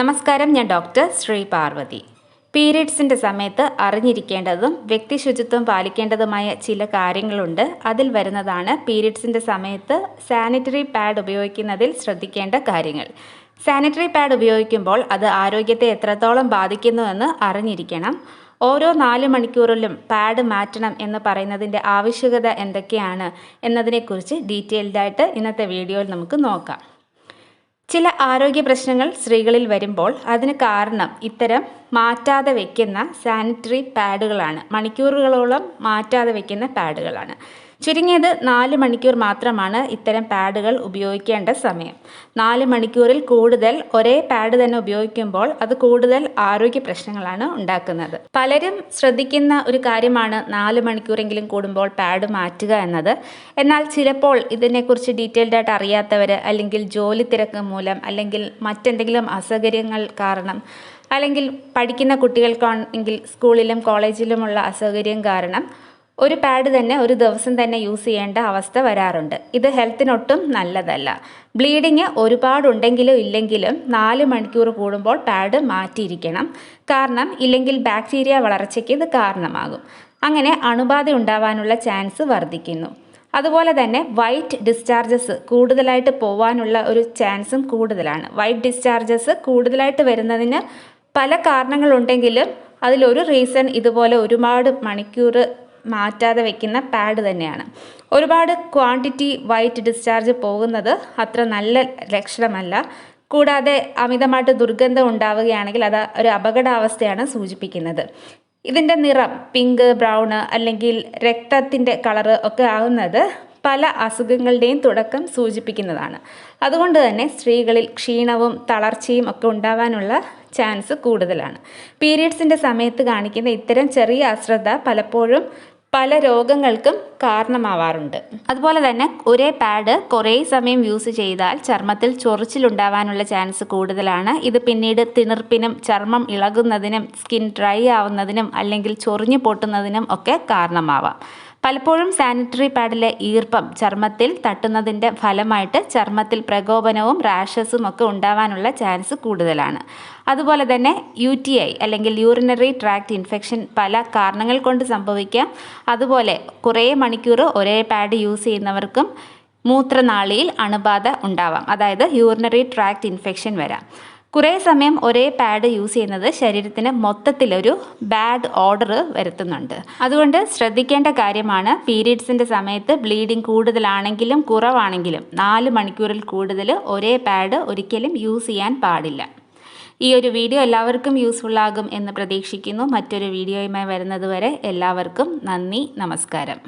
നമസ്കാരം ഞാൻ ഡോക്ടർ ശ്രീ പാർവതി. പീരീഡ്സിന്റെ സമയത്ത് അറിഞ്ഞിരിക്കേണ്ടതും വ്യക്തി ശുചിത്വം പാലിക്കേണ്ടതുമായ ചില കാര്യങ്ങളുണ്ട്. അതിൽ വരുന്നതാണ് പീരീഡ്സിന്റെ സമയത്ത് സാനിറ്ററി പാഡ് ഉപയോഗിക്കുന്നതിൽ ശ്രദ്ധിക്കേണ്ട കാര്യങ്ങൾ. സാനിറ്ററി പാഡ് ഉപയോഗിക്കുമ്പോൾ അത് ആരോഗ്യത്തെ എത്രത്തോളം ബാധിക്കുന്നുവെന്ന് അറിഞ്ഞിരിക്കണം. ഓരോ നാല് മണിക്കൂറിലും പാഡ് മാറ്റണം എന്ന് പറയുന്നതിന്റെ ആവശ്യകത എന്തൊക്കെയാണ് എന്നതിനെക്കുറിച്ച് ഡീറ്റെയിൽഡായിട്ട് ഇന്നത്തെ വീഡിയോയിൽ നമുക്ക് നോക്കാം. ചില ആരോഗ്യ പ്രശ്നങ്ങൾ സ്ത്രീകളിൽ വരുമ്പോൾ അതിന് കാരണം ഇത്തരം മാറ്റാതെ വയ്ക്കുന്ന സാനിറ്ററി പാഡുകളാണ്. മണിക്കൂറുകളോളം മാറ്റാതെ വയ്ക്കുന്ന പാഡുകളാണ്. ചുരുങ്ങിയത് നാല് മണിക്കൂർ മാത്രമാണ് ഇത്തരം പാഡുകൾ ഉപയോഗിക്കേണ്ട സമയം. നാല് മണിക്കൂറിൽ കൂടുതൽ ഒരേ പാഡ് തന്നെ ഉപയോഗിക്കുമ്പോൾ അത് കൂടുതൽ ആരോഗ്യ പ്രശ്നങ്ങളാണ് ഉണ്ടാക്കുന്നത്. പലരും ശ്രദ്ധിക്കുന്ന ഒരു കാര്യമാണ് നാല് മണിക്കൂറെങ്കിലും കൂടുമ്പോൾ പാഡ് മാറ്റുക എന്നത്. എന്നാൽ ചിലപ്പോൾ ഇതിനെക്കുറിച്ച് ഡീറ്റെയിൽഡ് ആയിട്ട് അറിയാത്തവർ അല്ലെങ്കിൽ ജോലി തിരക്ക് മൂലം അല്ലെങ്കിൽ മറ്റെന്തെങ്കിലും അസൗകര്യങ്ങൾ കാരണം അല്ലെങ്കിൽ പഠിക്കുന്ന കുട്ടികൾക്കാണെങ്കിൽ സ്കൂളിലും കോളേജിലുമുള്ള അസൗകര്യം കാരണം ഒരു പാഡ് തന്നെ ഒരു ദിവസം തന്നെ യൂസ് ചെയ്യേണ്ട അവസ്ഥ വരാറുണ്ട്. ഇത് ഹെൽത്തിനൊട്ടും നല്ലതല്ല. ബ്ലീഡിങ് ഒരുപാടുണ്ടെങ്കിലും ഇല്ലെങ്കിലും നാല് മണിക്കൂർ കൂടുമ്പോൾ പാഡ് മാറ്റിയിരിക്കണം. കാരണം ഇല്ലെങ്കിൽ ബാക്ടീരിയ വളർച്ചയ്ക്ക് ഇത് കാരണമാകും. അങ്ങനെ അണുബാധ ഉണ്ടാവാനുള്ള ചാൻസ് വർദ്ധിക്കുന്നു. അതുപോലെ തന്നെ വൈറ്റ് ഡിസ്ചാർജസ് കൂടുതലായിട്ട് പോവാനുള്ള ഒരു ചാൻസും കൂടുതലാണ്. വൈറ്റ് ഡിസ്ചാർജസ് കൂടുതലായിട്ട് വരുന്നതിന് പല കാരണങ്ങളുണ്ടെങ്കിലും അതിലൊരു റീസൺ ഇതുപോലെ ഒരുപാട് മണിക്കൂർ മാറ്റാതെ വെക്കുന്ന പാഡ് തന്നെയാണ്. ഒരുപാട് ക്വാണ്ടിറ്റി വൈറ്റ് ഡിസ്ചാർജ് പോകുന്നത് അത്ര നല്ല ലക്ഷണമല്ല. കൂടാതെ അമിതമായിട്ട് ദുർഗന്ധം ഉണ്ടാവുകയാണെങ്കിൽ അത് ഒരു അപകടാവസ്ഥയാണ് സൂചിപ്പിക്കുന്നത്. ഇതിന്റെ നിറം പിങ്ക് ബ്രൗണ് അല്ലെങ്കിൽ രക്തത്തിന്റെ കളറ് ഒക്കെ ആകുന്നത് പല അസുഖങ്ങളുടെയും തുടക്കം സൂചിപ്പിക്കുന്നതാണ്. അതുകൊണ്ട് തന്നെ സ്ത്രീകളിൽ ക്ഷീണവും തളർച്ചയും ഒക്കെ ഉണ്ടാവാനുള്ള ചാൻസ് കൂടുതലാണ്. പീരീഡ്സിന്റെ സമയത്ത് കാണിക്കുന്ന ഇത്തരം ചെറിയ അശ്രദ്ധ പലപ്പോഴും പല രോഗങ്ങൾക്കും കാരണമാവാറുണ്ട്. അതുപോലെ തന്നെ ഒരേ പാഡ് കുറേ സമയം യൂസ് ചെയ്താൽ ചർമ്മത്തിൽ ചൊറിച്ചിലുണ്ടാവാനുള്ള ചാൻസ് കൂടുതലാണ്. ഇത് പിന്നീട് തിണർപ്പിനും ചർമ്മം ഇളകുന്നതിനും സ്കിൻ ഡ്രൈ ആവുന്നതിനും അല്ലെങ്കിൽ ചൊറിഞ്ഞു പൊട്ടുന്നതിനും ഒക്കെ കാരണമാവാം. പലപ്പോഴും സാനിറ്ററി പാഡിലെ ഈർപ്പം ചർമ്മത്തിൽ തട്ടുന്നതിന്റെ ഫലമായിട്ട് ചർമ്മത്തിൽ പ്രകോപനവും റാഷസും ഒക്കെ ഉണ്ടാവാനുള്ള ചാൻസ് കൂടുതലാണ്. അതുപോലെ തന്നെ യു ടി ഐ അല്ലെങ്കിൽ യൂറിനറി ട്രാക്ട് ഇൻഫെക്ഷൻ പല കാരണങ്ങൾ കൊണ്ട് സംഭവിക്കാം. അതുപോലെ കുറേ മണിക്കൂർ ഒരേ പാഡ് യൂസ് ചെയ്യുന്നവർക്കും മൂത്രനാളിയിൽ അണുബാധ ഉണ്ടാവാം. അതായത് യൂറിനറി ട്രാക്ട് ഇൻഫെക്ഷൻ വരാം. കുറേ സമയം ഒരേ പാഡ് യൂസ് ചെയ്യുന്നത് ശരീരത്തിന് മൊത്തത്തിലൊരു ബാഡ് ഓർഡർ വരുത്തുന്നുണ്ട്. അതുകൊണ്ട് ശ്രദ്ധിക്കേണ്ട കാര്യമാണ് പീരീഡ്സിന്റെ സമയത്ത് ബ്ലീഡിങ് കൂടുതലാണെങ്കിലും കുറവാണെങ്കിലും നാല് മണിക്കൂറിൽ കൂടുതൽ ഒരേ പാഡ് ഒരിക്കലും യൂസ് ചെയ്യാൻ പാടില്ല. ഈ ഒരു വീഡിയോ എല്ലാവർക്കും യൂസ്ഫുൾ ആകും എന്ന് പ്രതീക്ഷിക്കുന്നു. മറ്റൊരു വീഡിയോയുമായി വരുന്നതുവരെ എല്ലാവർക്കും നന്ദി നമസ്കാരം.